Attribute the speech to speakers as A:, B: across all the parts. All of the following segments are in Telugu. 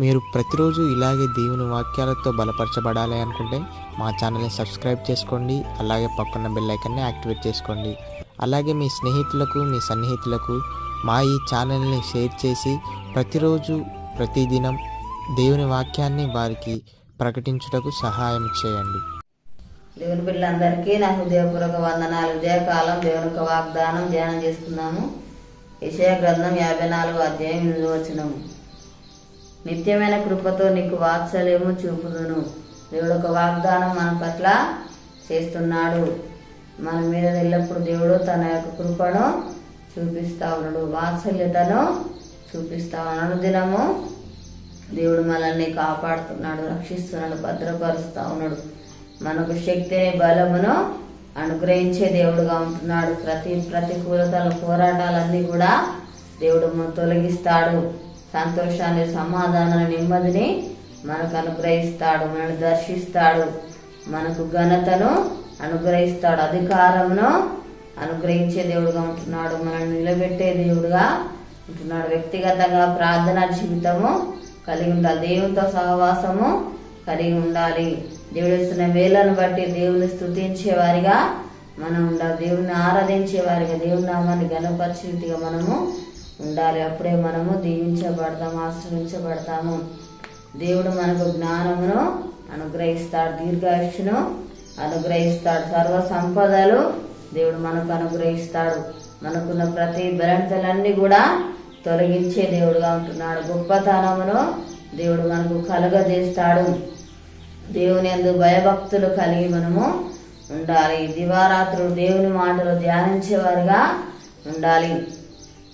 A: మీరు ప్రతిరోజు ఇలాగే దేవుని వాక్యాలతో బలపరచబడాలి అనుకుంటే మా ఛానల్ని సబ్స్క్రైబ్ చేసుకోండి అలాగే పక్కన బెల్ ఐకన్ని యాక్టివేట్ చేసుకోండి. అలాగే మీ స్నేహితులకు మీ సన్నిహితులకు మా ఈ ఛానల్ని షేర్ చేసి ప్రతిరోజు ప్రతిదినం దేవుని వాక్యాన్ని వారికి ప్రకటించుటకు సహాయం చేయండి.
B: దేవుని బిడ్డలందరికీ నా హృదయపూర్వక వందనాలు. ఉదయకాలం దేవుని యొక్క వాగ్దానం ధ్యానం చేసుకున్నాము విషయ గ్రంథం యాభై నాలుగు అధ్యాయం ఎనిమిది నిత్యమైన కృపతో నీకు వాత్సల్యము చూపుదును. దేవుడు ఒక వాగ్దానం మన పట్ల చేస్తున్నాడు. మన మీద ఎల్లప్పుడు దేవుడు తన యొక్క కృపను చూపిస్తా ఉన్నాడు. వాత్సల్యతను చూపిస్తా ఉన్నాడు. దినము దేవుడు మనల్ని కాపాడుతున్నాడు. రక్షిస్తున్నాడు. భద్రపరుస్తూ ఉన్నాడు. మనకు శక్తిని బలమును అనుగ్రహించే దేవుడుగా ఉంటున్నాడు. ప్రతి ప్రతికూలతల పోరాటాలన్నీ కూడా దేవుడు తొలగిస్తాడు. సంతోషాన్ని సమాధానాన్ని నెమ్మదిని మనకు అనుగ్రహిస్తాడు మనల్ని దర్శిస్తాడు. మనకు ఘనతను అనుగ్రహిస్తాడు అధికారమును అనుగ్రహించే దేవుడుగా ఉంటున్నాడు మనల్ని నిలబెట్టే దేవుడుగా ఉంటున్నాడు. వ్యక్తిగతంగా ప్రార్థనా జీవితము కలిగి ఉండాలి. దేవునితో సహవాసము కలిగి ఉండాలి. దేవుడు ఇస్తున్న వేలను బట్టి దేవుని స్తుతించే వారిగా మనం ఉండాలి. దేవుని ఆరాధించే వారిగా దేవుని నామాన్ని గణపరిచినట్టుగా మనము ఉండాలి. అప్పుడే మనము దీవించబడతాము ఆశ్రయించబడతాము దేవుడు మనకు జ్ఞానమును అనుగ్రహిస్తాడు దీర్ఘాయుష్ను అనుగ్రహిస్తాడు. సర్వ సంపదలు దేవుడు మనకు అనుగ్రహిస్తాడు. మనకున్న ప్రతి బలంతలన్నీ కూడా తొలగించే దేవుడుగా ఉంటున్నాడు. గొప్పతనమును దేవుడు మనకు కలుగజేస్తాడు. దేవుని ఎందు భయభక్తులు కలిగి మనము ఉండాలి. దివారాత్రులు దేవుని మాటలు ధ్యానించేవారుగా ఉండాలి.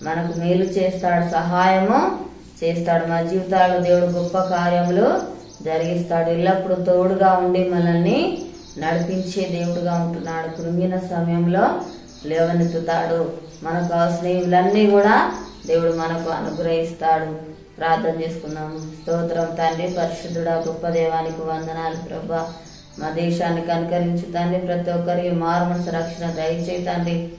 B: మనకు మేలు చేస్తాడు సహాయము చేస్తాడు. మన జీవితాల్లో దేవుడు గొప్ప కార్యములు జరిగిస్తాడు. ఎల్లప్పుడూ తోడుగా ఉండి మనల్ని నడిపించే దేవుడుగా ఉంటున్నాడు. కృంగిన సమయంలో లేవనెత్తుతాడు. మనకు అవసరములన్నీ కూడా దేవుడు మనకు అనుగ్రహిస్తాడు. ప్రార్థన చేసుకున్నాము స్తోత్రం తండ్రి పరిశుద్ధుడా గొప్ప దేవానికి వందనాలు ప్రభా. మా దేశాన్ని కనుకరించి తండ్రి. ప్రతి ఒక్కరికి మారు మనసు రక్షణ దయచేయి తండ్రి.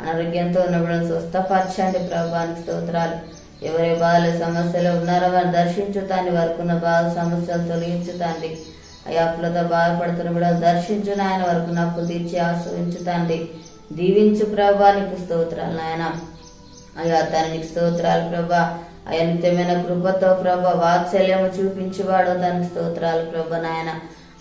B: అనారోగ్యంతో ఉన్న స్వస్థపరచండి ప్రభానికి స్తోత్రాలు. ఎవరి బాధలు సమస్యలు ఉన్నారో వారు దర్శించు తండ్రి. వారికి ఉన్న బాధ సమస్యలు తొలగించు తండ్రి. అయ్యా అప్పులతో బాధపడుతున్న కూడా దర్శించు నాయన. వరకు నప్పు తీర్చి ఆశ్రయించు తండ్రి. దీవించు ప్రభానికి స్తోత్రాలు నాయన. అయ్యా తననికి స్తోత్రాలు ప్రభా. అయ్యా నిత్యమైన కృపతో ప్రభ వాత్సల్యము చూపించువాడు దానికి స్తోత్రాలు ప్రభ నాయన.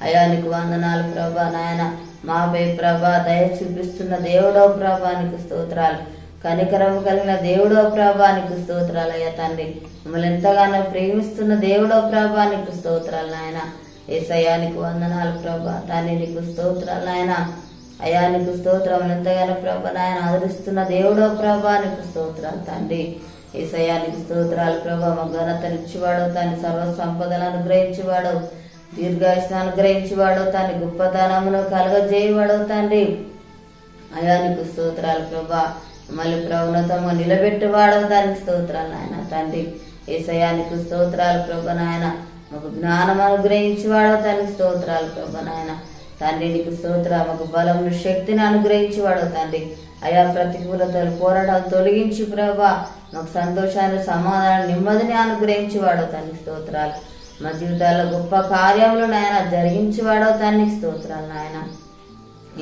B: అయ్యా నీకు వందనాలు ప్రభ నాయన. మాపై ప్రభా దయ చూపిస్తున్న దేవుడో ప్రభానికి స్తోత్రాలు. కనికరము కలిగిన దేవుడో ప్రభానికి స్తోత్రాలు అయ్యా తండ్రి. మిమ్మల్ని ఎంతగానో ప్రేమిస్తున్న దేవుడో ప్రభానికి స్తోత్రాలు నాయన. ఏసయానికి వందనాలు ప్రభా తండ్రి నీకు స్తోత్రాలు నాయన. అయానికి స్తోత్రం ఎంతగానో ప్రభ నాయన. ఆదరిస్తున్న దేవుడో ప్రభానికి స్తోత్రాలు తండ్రి. ఏసయానికి స్తోత్రాలు ప్రభా. మా ఘనతనిచ్చివాడు తాని సర్వ సంపదలు అనుగ్రహించేవాడు దీర్ఘాయుష్ను అనుగ్రహించేవాడు తాని గొప్పతనమును కలగజేయవాడు తండ్రి. నీకు స్తోత్రాలు ప్రభా. మళ్ళీ ప్రవణతము నిలబెట్టువాడు దానికి స్తోత్రాలు నాయన తండ్రి. ఏసయానికి స్తోత్రాలు ప్రభ నాయన. మాకు జ్ఞానం అనుగ్రహించేవాడు దానికి స్తోత్రాలు ప్రభ నాయన. తండ్రి నీకు స్తోత్ర మాకు బలము శక్తిని అనుగ్రహించేవాడు తండ్రి. అయా ప్రతికూలతలు పోరాటాలు తొలగించి ప్రభా. మాకు సంతోషాన్ని సమాధానం నెమ్మదిని అనుగ్రహించేవాడో తండ్రి స్తోత్రాలు. మా జీవితాల్లో గొప్ప కార్యములు నాయన జరిగించేవాడో దానికి స్తోత్రాలు నాయన.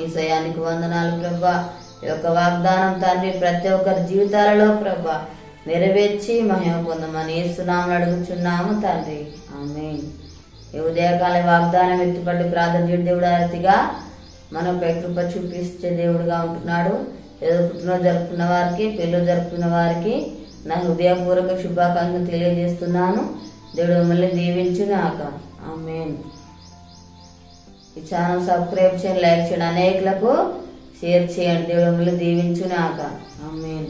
B: ఈ సయానికి వందనాలు ప్రభా. ఈ యొక్క వాగ్దానం తండ్రి ప్రతి ఒక్కరి జీవితాలలో ప్రభా. నెరవేర్చి మహిమ పొందమని ఏస్తున్నాము అడుగుచున్నాము తండ్రి. ఆమె ఈ ఉదయకాల వాగ్దానం ఎత్తుపడి ప్రార్థన చేయడం దేవుడు అతిగా మనపై కృప చూపించే దేవుడుగా ఉంటున్నాడు. ఏదో పుట్టినరోజు జరుపుకున్న వారికి పెళ్ళి జరుపుకున్న వారికి నా హృదయపూర్వక శుభాకాంక్షలు తెలియజేస్తున్నాను. దేవుడు మిమ్మల్ని దీవించుగాక. ఆమేన్. ఈ ఛానల్ సబ్స్క్రైబ్ చేయండి లైక్ చేయండి అనేకులకు షేర్ చేయండి. దేవుడు మిమ్మల్ని దీవించుగాక. ఆమేన్.